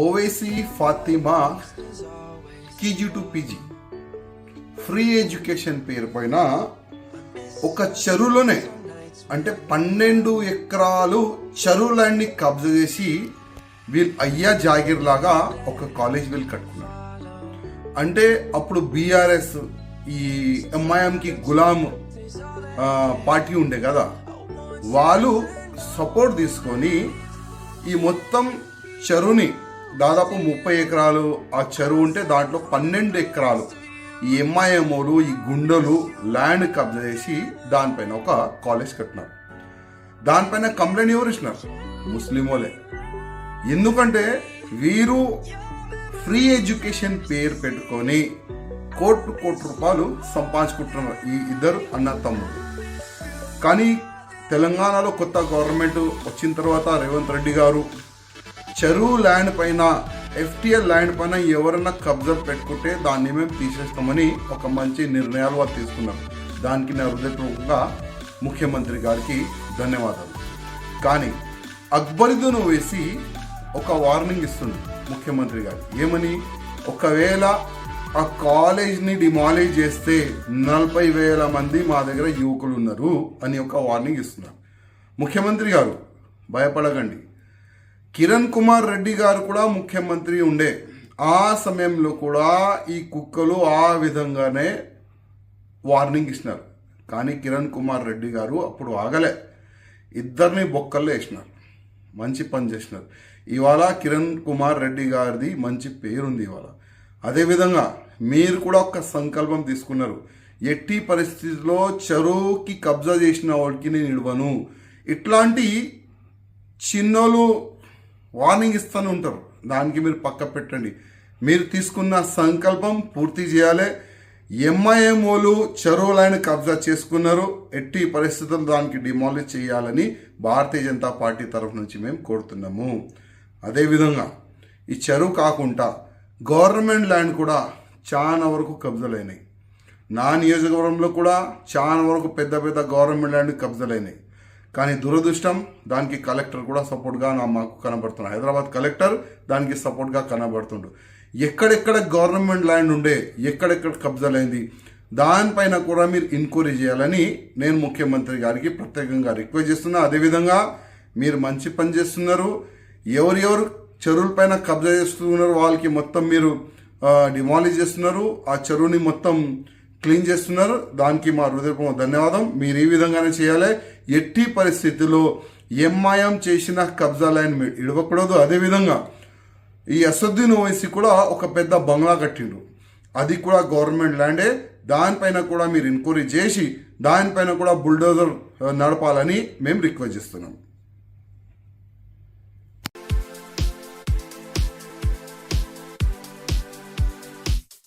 Owaisi Fatima KG to PG. Free education పేరు పైన ఒక చెరువులోనే అంటే పన్నెండు ఎకరాలు చెరువులన్నీ కబ్జా చేసి వీళ్ళు అయ్యా జాగీర్ లాగా ఒక కాలేజ్ వీళ్ళు కట్టుకున్నారు. అంటే అప్పుడు బీఆర్ఎస్ ఈ ఎంఐఎంకి గులాం పార్టీ ఉండే కదా వాళ్ళు సపోర్ట్ తీసుకొని ఈ మొత్తం చెరువుని దాదాపు ముప్పై ఎకరాలు ఆ చెరువు ఉంటే దాంట్లో పన్నెండు ఎకరాలు ఈ ఎంఐఎంఓలు ఈ గుండెలు ల్యాండ్ కబ్జా చేసి దానిపైన ఒక కాలేజ్ కట్టినారు. దానిపైన కంప్లైంట్ ఎవరు ఇచ్చినారు ముస్లిమోలే ఎందుకంటే వీరు ఫ్రీ ఎడ్యుకేషన్ పేరు పెట్టుకొని కోట్లు కోట్ల రూపాయలు సంపాదించుకుంటున్నారు ఈ ఇద్దరు అన్న తమ్ముడు. కానీ తెలంగాణలో కొత్త గవర్నమెంట్ వచ్చిన తర్వాత రేవంత్ రెడ్డి గారు చెరువు ల్యాండ్ పైన ఎఫ్టీఎల్ ల్యాండ్ పైన ఎవరైనా కబ్జా పెట్టుకుంటే దాన్ని మేము తీసేస్తామని ఒక మంచి నిర్ణయాలు వారు తీసుకున్నారు. దానికి నా హృదయపూర్వకంగా ముఖ్యమంత్రి గారికి ధన్యవాదాలు. కానీ అక్బరిదును వేసి ఒక వార్నింగ్ ఇస్తుంది ముఖ్యమంత్రి గారు ఏమని? ఒకవేళ ఆ కాలేజ్ని డిమాలిజ్ చేస్తే నలభై వేల మంది మా దగ్గర యువకులు ఉన్నారు అని ఒక వార్నింగ్ ఇస్తున్నారు. ముఖ్యమంత్రి గారు భయపడకండి. కిరణ్ కుమార్ రెడ్డి గారు కూడా ముఖ్యమంత్రి ఉండే. ఆ సమయంలో కూడా ఈ కుక్కలు ఆ విధంగానే వార్నింగ్ ఇచ్చినారు కానీ కిరణ్ కుమార్ రెడ్డి గారు అప్పుడు ఆగలే. ఇద్దరిని బొక్కల్లో వేసినారు. మంచి పని చేసినారు. ఇవాళ కిరణ్ కుమార్ రెడ్డి గారిది మంచి పేరుంది ఇవాళ. అదేవిధంగా మీరు కూడా ఒక సంకల్పం తీసుకున్నారు. ఎట్టి పరిస్థితిలో చెరువుకి కబ్జా చేసిన వాడికి నేను ఇడవను ఇట్లాంటి చిన్నోళ్ళు వార్నింగ్ ఇస్తూనే ఉంటారు. దానికి మీరు పక్క పెట్టండి. మీరు తీసుకున్న సంకల్పం పూర్తి చేయాలి. ఎంఐఎంఓలు చెరువులైన కబ్జా చేసుకున్నారు. ఎట్టి పరిస్థితులు దానికి డిమాలిష్ చేయాలని భారతీయ జనతా పార్టీ తరఫు నుంచి మేము కోరుతున్నాము. అదేవిధంగా ఈ చెరువు కాకుండా గవర్నమెంట్ ల్యాండ్ కూడా చాలా వరకు కబ్జాలైనాయి. నా నియోజకవర్గంలో కూడా చాలా వరకు పెద్ద పెద్ద గవర్నమెంట్ ల్యాండ్ కబ్జాలైనాయి. కానీ దురదృష్టం దానికి కలెక్టర్ కూడా సపోర్ట్గా నా మాకు కనబడుతున్నాడు హైదరాబాద్ కలెక్టర్ దానికి సపోర్ట్గా కనబడుతుండు. ఎక్కడెక్కడ గవర్నమెంట్ ల్యాండ్ ఉండే ఎక్కడెక్కడ కబ్జాలైంది దానిపైన కూడా మీరు ఎంక్వైరీ చేయాలని నేను ముఖ్యమంత్రి గారికి ప్రత్యేకంగా రిక్వెస్ట్ చేస్తున్నా. అదేవిధంగా మీరు మంచి పని చేస్తున్నారు. ఎవరెవరు చెరువులపైన కబ్జా చేస్తున్నారు. వాళ్ళకి మొత్తం మీరు డిమాలిజ్ చేస్తున్నారు. ఆ చెరువుని మొత్తం క్లీన్ చేస్తున్నారు. దానికి మా హృదయపూర్వక ధన్యవాదం. మీరు ఈ విధంగానే చేయాలి. ఎట్టి పరిస్థితుల్లో ఎంఐఎం చేసిన కబ్జా లైన్ మీరు ఇడవకూడదు. అదేవిధంగా ఈ అసద్దీన్ ఓవైసీ కూడా ఒక పెద్ద బంగ్లా కట్టిండు అది కూడా గవర్నమెంట్ ల్యాండే. దానిపైన కూడా మీరు ఎంక్వైరీ చేసి దానిపైన కూడా బుల్డోజర్ నడపాలని మేము రిక్వెస్ట్ చేస్తున్నాం.